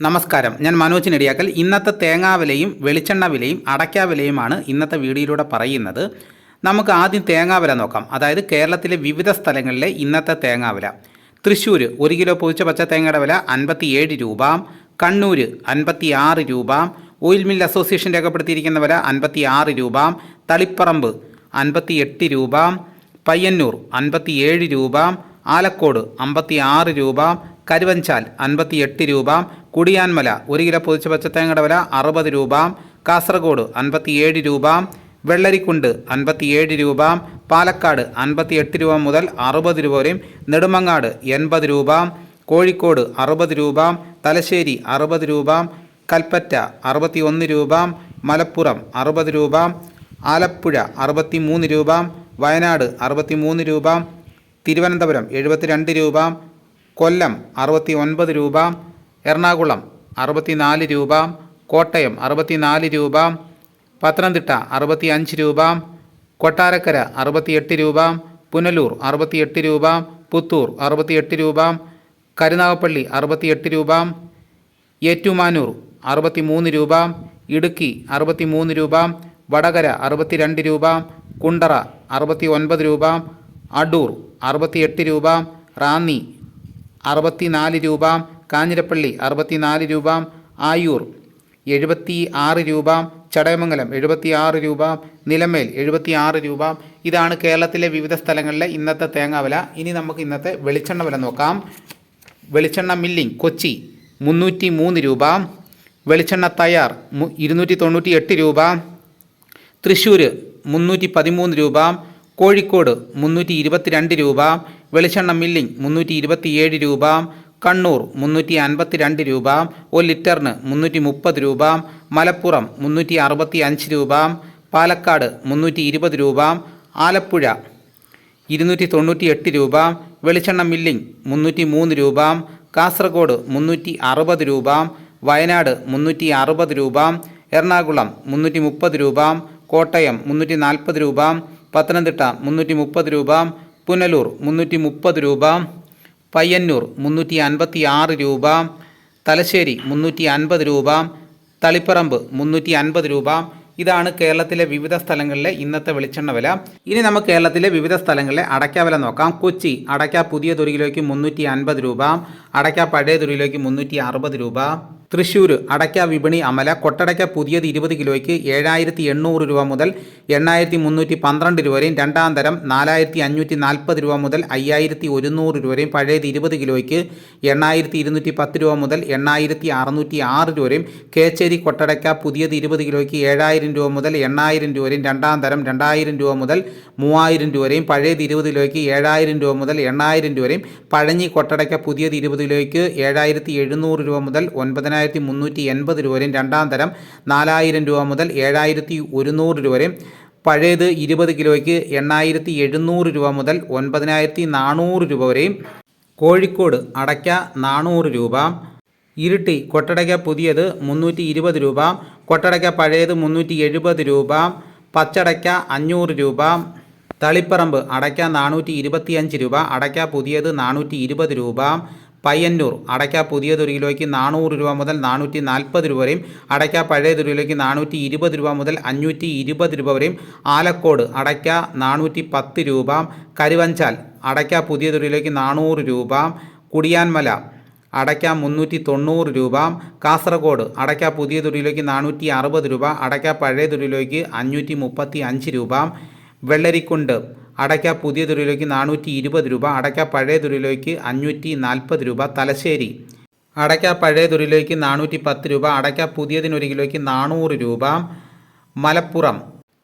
നമസ്കാരം. ഞാൻ മനോജ് നെടിയാക്കൽ. ഇന്നത്തെ തേങ്ങാ വിലയും വെളിച്ചെണ്ണ വിലയും അടയ്ക്ക വിലയുമാണ് ഇന്നത്തെ വീഡിയോയിലൂടെ പറയുന്നത്. നമുക്ക് ആദ്യം തേങ്ങാ വില നോക്കാം. അതായത് കേരളത്തിലെ വിവിധ സ്ഥലങ്ങളിലെ ഇന്നത്തെ തേങ്ങാ വില തൃശ്ശൂർ ഒരു കിലോ പൊതിച്ച പച്ച തേങ്ങയുടെ വില അൻപത്തിയേഴ് രൂപ. കണ്ണൂർ അൻപത്തി ആറ് രൂപ. ഓയിൽ മിൽ അസോസിയേഷൻ രേഖപ്പെടുത്തിയിരിക്കുന്ന വില അൻപത്തി ആറ് രൂപ. തളിപ്പറമ്പ് അൻപത്തി എട്ട് രൂപ. പയ്യന്നൂർ അൻപത്തിയേഴ് രൂപ. ആലക്കോട് അമ്പത്തി ആറ് രൂപ. കരുവഞ്ചാൽ അൻപത്തി എട്ട് രൂപ. കുടിയാൻമല ഒരു കിലോ പൊതിച്ച പച്ചത്തേങ്ങയുടെ വില അറുപത് രൂപ കാസർഗോഡ് അൻപത്തിയേഴ് രൂപ വെള്ളരിക്കുണ്ട് അൻപത്തിയേഴ് രൂപ പാലക്കാട് അൻപത്തി എട്ട് രൂപ മുതൽ അറുപത് രൂപ വരെയും നെടുമങ്ങാട് എൺപത് രൂപ കോഴിക്കോട് അറുപത് രൂപ തലശ്ശേരി അറുപത് രൂപ കൽപ്പറ്റ അറുപത്തി ഒന്ന് രൂപ മലപ്പുറം അറുപത് രൂപ ആലപ്പുഴ അറുപത്തി മൂന്ന് രൂപ വയനാട് അറുപത്തി മൂന്ന് രൂപ തിരുവനന്തപുരം എഴുപത്തിരണ്ട് രൂപ കൊല്ലം അറുപത്തി ഒൻപത് രൂപ എറണാകുളം അറുപത്തിനാല് രൂപ കോട്ടയം അറുപത്തിനാല് രൂപ പത്തനംതിട്ട അറുപത്തി അഞ്ച് രൂപ കൊട്ടാരക്കര അറുപത്തിയെട്ട് രൂപ പുനലൂർ അറുപത്തിയെട്ട് രൂപ പുത്തൂർ അറുപത്തിയെട്ട് രൂപ കരുനാഗപ്പള്ളി അറുപത്തിയെട്ട് രൂപ ഏറ്റുമാനൂർ അറുപത്തി മൂന്ന് രൂപ ഇടുക്കി അറുപത്തി മൂന്ന് രൂപ വടകര അറുപത്തിരണ്ട് രൂപ കുണ്ടറ അറുപത്തി ഒൻപത് രൂപ അടൂർ അറുപത്തിയെട്ട് രൂപ റാന്നി അറുപത്തിനാല് രൂപ കാഞ്ഞിരപ്പള്ളി അറുപത്തിനാല് രൂപ ആയൂർ എഴുപത്തി ആറ് രൂപ ചടയമംഗലം എഴുപത്തി ആറ് രൂപ നിലമേൽ എഴുപത്തി ആറ് രൂപ. ഇതാണ് കേരളത്തിലെ വിവിധ സ്ഥലങ്ങളിലെ ഇന്നത്തെ തേങ്ങ വില. ഇനി നമുക്ക് ഇന്നത്തെ വെളിച്ചെണ്ണ വില നോക്കാം. വെളിച്ചെണ്ണ മില്ലിംഗ് കൊച്ചി മുന്നൂറ്റി മൂന്ന് രൂപ. വെളിച്ചെണ്ണ തയ്യാർ ഇരുന്നൂറ്റി തൊണ്ണൂറ്റി എട്ട് രൂപ. തൃശ്ശൂർ മുന്നൂറ്റി പതിമൂന്ന് രൂപ. കോഴിക്കോട് മുന്നൂറ്റി ഇരുപത്തിരണ്ട് രൂപ. വെളിച്ചെണ്ണ മില്ലിംഗ് മുന്നൂറ്റി ഇരുപത്തിയേഴ് രൂപ. കണ്ണൂർ മുന്നൂറ്റി അൻപത്തി രണ്ട് രൂപ ഒരു ലിറ്ററിന് മുന്നൂറ്റി മുപ്പത് രൂപ മലപ്പുറം മുന്നൂറ്റി അറുപത്തി അഞ്ച് രൂപ പാലക്കാട് മുന്നൂറ്റി ഇരുപത് രൂപ ആലപ്പുഴ ഇരുന്നൂറ്റി തൊണ്ണൂറ്റി എട്ട് രൂപ വെളിച്ചെണ്ണ മില്ലിംഗ് മുന്നൂറ്റി മൂന്ന് രൂപ കാസർഗോഡ് മുന്നൂറ്റി അറുപത് രൂപ വയനാട് മുന്നൂറ്റി അറുപത് രൂപ എറണാകുളം മുന്നൂറ്റി മുപ്പത് രൂപ കോട്ടയം മുന്നൂറ്റി നാൽപ്പത് രൂപ പത്തനംതിട്ട മുന്നൂറ്റി മുപ്പത് രൂപ പുനലൂർ മുന്നൂറ്റി മുപ്പത് രൂപ പയ്യന്നൂർ മുന്നൂറ്റി അൻപത്തി ആറ് രൂപ തലശ്ശേരി മുന്നൂറ്റി അൻപത് രൂപ തളിപ്പറമ്പ് മുന്നൂറ്റി അൻപത് രൂപ. ഇതാണ് കേരളത്തിലെ വിവിധ സ്ഥലങ്ങളിലെ ഇന്നത്തെ വെളിച്ചെണ്ണ വില. ഇനി നമുക്ക് കേരളത്തിലെ വിവിധ സ്ഥലങ്ങളിലെ അടയ്ക്ക വില നോക്കാം. കൊച്ചി അടയ്ക്ക പുതിയ കിലോയ്ക്ക് മുന്നൂറ്റി അൻപത് രൂപ അടയ്ക്ക പഴയ കിലോയ്ക്ക് മുന്നൂറ്റി അറുപത് രൂപ. തൃശ്ശൂർ അടയ്ക്ക വിപണി അമല. കൊട്ടടയ്ക്ക പുതിയത് ഇരുപത് കിലോയ്ക്ക് ഏഴായിരത്തി എണ്ണൂറ് രൂപ മുതൽ എണ്ണായിരത്തി മുന്നൂറ്റി പന്ത്രണ്ട് രൂപ വരെയും രണ്ടാം തരം നാലായിരത്തി അഞ്ഞൂറ്റി നാൽപ്പത് രൂപ മുതൽ അയ്യായിരത്തി ഒരുന്നൂറ് രൂപ വരെയും പഴയത് ഇരുപത് കിലോയ്ക്ക് എണ്ണായിരത്തി ഇരുന്നൂറ്റി പത്ത് രൂപ മുതൽ എണ്ണായിരത്തി അറുന്നൂറ്റി ആറ് രൂപ വരെയും കേച്ചേരി കൊട്ടടയ്ക്ക പുതിയത് ഇരുപത് കിലോയ്ക്ക് ഏഴായിരം രൂപ മുതൽ എണ്ണായിരം രൂപ വരെയും രണ്ടാം തരം രണ്ടായിരം രൂപ മുതൽ മൂവായിരം രൂപ വരെയും പഴയത് ഇരുപത് കിലോയ്ക്ക് ഏഴായിരം രൂപ മുതൽ എണ്ണായിരം രൂപ വരെയും പഴഞ്ഞി കൊട്ടടയ്ക്ക പുതിയത് ഇരുപത് കിലോയ്ക്ക് ഏഴായിരത്തി എഴുന്നൂറ് രൂപ മുതൽ ഒൻപതിനായിരത്തി മുന്നൂറ്റി എൺപത് രൂപ വരെയും രണ്ടാം തരം നാലായിരം രൂപ മുതൽ ഏഴായിരത്തി ഒരുന്നൂറ് രൂപ വരെയും. പഴയത് ഇരുപത് കിലോയ്ക്ക് എണ്ണായിരത്തി എഴുന്നൂറ് രൂപ മുതൽ ഒൻപതിനായിരത്തി നാനൂറ് രൂപ വരെയും. കോഴിക്കോട് അടയ്ക്ക നാനൂറ് രൂപ. ഇരുട്ടി കൊട്ടടയ്ക്ക പുതിയത് മുന്നൂറ്റി ഇരുപത് രൂപ. കൊട്ടടയ്ക്ക പഴയത് മുന്നൂറ്റി എഴുപത് രൂപ. പച്ചടയ്ക്ക അഞ്ഞൂറ് രൂപ. തളിപ്പറമ്പ് അടയ്ക്ക നാനൂറ്റി ഇരുപത്തിയഞ്ച് രൂപ. അടയ്ക്ക പുതിയത് നാനൂറ്റി ഇരുപത് രൂപ. പയ്യന്നൂർ. അടയ്ക്ക പുതിയതൊരു കിലോയ്ക്ക് നാനൂറ് രൂപ മുതൽ നാനൂറ്റി നാൽപ്പത് രൂപ വരെയും അടയ്ക്ക പഴയതൊരു കിലോയ്ക്ക് നാനൂറ്റി ഇരുപത് രൂപ മുതൽ അഞ്ഞൂറ്റി ഇരുപത് രൂപ വരെയും ആലക്കോട് അടയ്ക്ക നാനൂറ്റി പത്ത് രൂപ കരുവഞ്ചാൽ അടയ്ക്ക പുതിയതൊരു കിലോയ്ക്ക് നാനൂറ് രൂപ കുടിയാൻമല അടയ്ക്ക മുന്നൂറ്റി തൊണ്ണൂറ് രൂപ കാസർഗോഡ് അടയ്ക്ക പുതിയ തുരിയിലേക്ക് നാനൂറ്റി അറുപത് രൂപ അടയ്ക്ക പഴയ തുരിയിലേക്ക് അഞ്ഞൂറ്റി മുപ്പത്തി അഞ്ച് രൂപ വെള്ളരിക്കുണ്ട് അടയ്ക്ക പുതിയ തുരയിലേക്ക് നാനൂറ്റി ഇരുപത് രൂപ അടയ്ക്ക പഴയ തുരയിലേക്ക് അഞ്ഞൂറ്റി നാൽപ്പത് രൂപ തലശ്ശേരി. അടയ്ക്ക പഴയ തുരയിലേക്ക് നാനൂറ്റി പത്ത് രൂപ അടയ്ക്ക പുതിയതിന് ഒരു കിലോയ്ക്ക് നാനൂറ് രൂപ. മലപ്പുറം.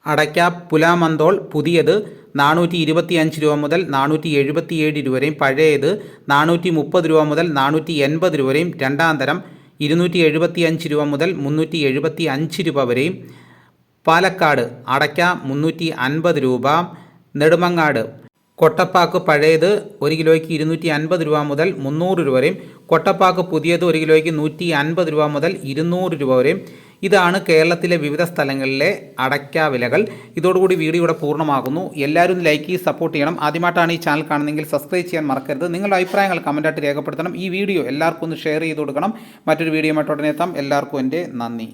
അടയ്ക്ക പുലാമന്തോൾ പുതിയത് നാനൂറ്റി ഇരുപത്തി അഞ്ച് രൂപ മുതൽ നാനൂറ്റി എഴുപത്തിയേഴ് രൂപ വരെയും പഴയത് നാനൂറ്റി മുപ്പത് രൂപ മുതൽ നാനൂറ്റി എൺപത് രൂപ വരെയും രണ്ടാം തരം ഇരുന്നൂറ്റി എഴുപത്തി അഞ്ച് രൂപ മുതൽ മുന്നൂറ്റി എഴുപത്തി അഞ്ച് രൂപ വരെയും. പാലക്കാട്. അടയ്ക്ക മുന്നൂറ്റി അൻപത് രൂപ. നെടുമങ്ങാട്. കൊട്ടപ്പാക്ക് പഴയത് ഒരു കിലോയ്ക്ക് ഇരുന്നൂറ്റി അൻപത് രൂപ മുതൽ മുന്നൂറ് രൂപ വരെയും കൊട്ടപ്പാക്ക് പുതിയത് ഒരു കിലോയ്ക്ക് നൂറ്റി അൻപത് രൂപ മുതൽ ഇരുന്നൂറ് രൂപ വരെയും. ഇതാണ് കേരളത്തിലെ വിവിധ സ്ഥലങ്ങളിലെ അടയ്ക്ക വിലകൾ. ഇതോടുകൂടി വീഡിയോ ഇവിടെ പൂർണമാകുന്നു. എല്ലാവരും ലൈക്ക് ചെയ്ത് സപ്പോർട്ട് ചെയ്യണം. ആദ്യമായിട്ടാണ് ഈ ചാനൽ കാണുന്നതെങ്കിൽ സബ്സ്ക്രൈബ് ചെയ്യാൻ മറക്കരുത്. നിങ്ങളുടെ അഭിപ്രായങ്ങൾ കമന്റായിട്ട് രേഖപ്പെടുത്തണം. ഈ വീഡിയോ എല്ലാവർക്കും ഒന്ന് ഷെയർ ചെയ്ത് കൊടുക്കണം. മറ്റൊരു വീഡിയോ മറ്റോടനെ എത്താം. എല്ലാവർക്കും എന്റെ നന്ദി.